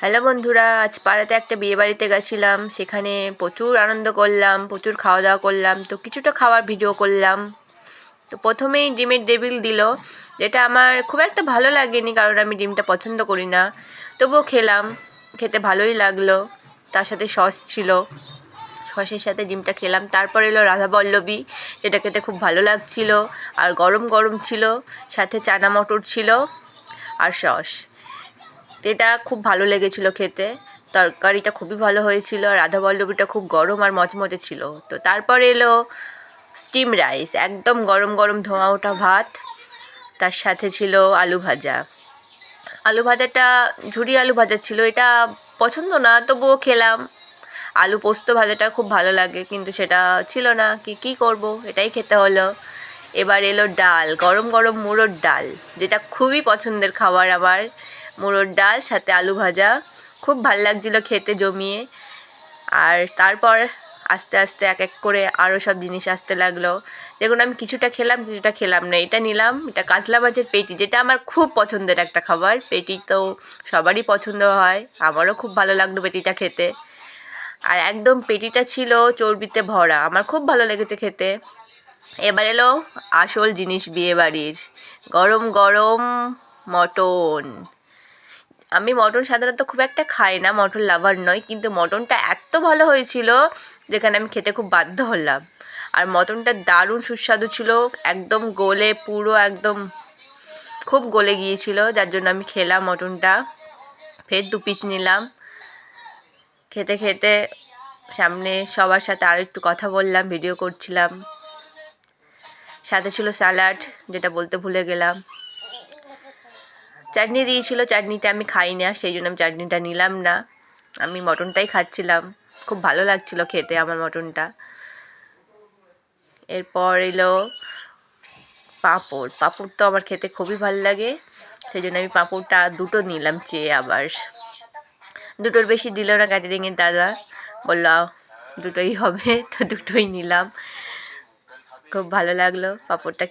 Hello বন্ধুরা, আজ পাড়াতে একটা বিয়ে বাড়িতে গেছিলাম। সেখানে প্রচুর আনন্দ করলাম, প্রচুর খাওয়া দাওয়া করলাম, তো কিছুটা খাওয়ার ভিডিও করলাম। তো প্রথমেই ডিমের ডেবিল দিল, যেটা আমার খুব একটা ভালো লাগেনি কারণ আমি ডিমটা পছন্দ করি না। তবুও খেলাম, খেতে ভালোই লাগল, তার সাথে সস ছিল। সসের সাথে ডিমটা খেলাম, তারপর এলো রাধা পল্লবী যেটা খেতে খুব ভালো লাগছিল। আর গরম গরম ছিল, সাথে চানা মটর ছিল আর সস। এটা খুব ভালো লেগেছিল খেতে। তরকারিটা খুবই ভালো হয়েছিল, আর রাধা পল্লবীটা খুব গরম আর মচমচে ছিল। তো তারপর এলো স্টিম রাইস একদম গরম গরম ধোঁয়া ওঠা ভাত। তার সাথে ছিল আলু ভাজা। আলু ভাজাটা ঝুড়ি আলু ভাজা ছিল, এটা পছন্দ না, তবুও খেলাম। আলু পোস্ত ভাজাটা খুব ভালো লাগে, কিন্তু সেটা ছিল না, কি কি করব? এটাই খেতে হলো। এবার এলো ডাল, গরম গরম মুড়োর ডাল, যেটা খুবই পছন্দের খাবার আমার। মুড়োর ডাল, সাথে আলু ভাজা। খুব ভালো লাগছিল খেতে, জমিয়ে। আর তারপর আস্তে আস্তে এক এক করে আরও সব জিনিস আসতে লাগল। দেখুন, আমি কিছুটা খেলাম কিছুটা খেলাম না। এটা নিলাম, এটা কাতলা মাছের পেটি, যেটা আমার খুব পছন্দের একটা খাবার। পেটি তো সবারই পছন্দ হয়। আমারও খুব ভালো লাগল পেটিটা খেতে। আর একদম পেটিটা ছিল চর্বিতে ভরা। আমার খুব ভালো লেগেছে খেতে। এবার এলো আসল জিনিস বিয়ে বাড়ির গরম গরম মটন। আমি মটন সাধারণত খুব একটা খাই না, মটন লাভার নয় কিন্তু মটনটা এত ভালো হয়েছিল যেখানে আমি খেতে খুব বাধ্য হলাম। আর মটনটা দারুণ সুস্বাদু ছিল, একদম গলে, পুরো একদম খুব গলে গিয়েছিল, যার জন্য আমি খেলাম মটনটা। ফের দু পিস নিলাম। খেতে খেতে সামনে সবার সাথে আর একটু কথা বললাম ভিডিও করছিলাম। সাথে ছিল স্যালাড যেটা বলতে ভুলে গেলাম। চাটনি দিয়েছিল, চাটনিটা আমি খাই না সেই জন্য আমি চাটনিটা নিলাম না। আমি মটনটাই খাচ্ছিলাম। খুব ভালো লাগছিল খেতে আমার মটনটা। এরপর এলো পাঁপড়। পাঁপড় তো আমার খেতে খুবই ভালো লাগে। সেই জন্য আমি পাঁপড়টা দুটো নিলাম চেয়ে আবার। দুটোর বেশি দিল না ক্যাটারিংয়ের দাদা। বলল দুটোই হবে। তো দুটোই নিলাম। খুব ভালো লাগল পাঁপড়টা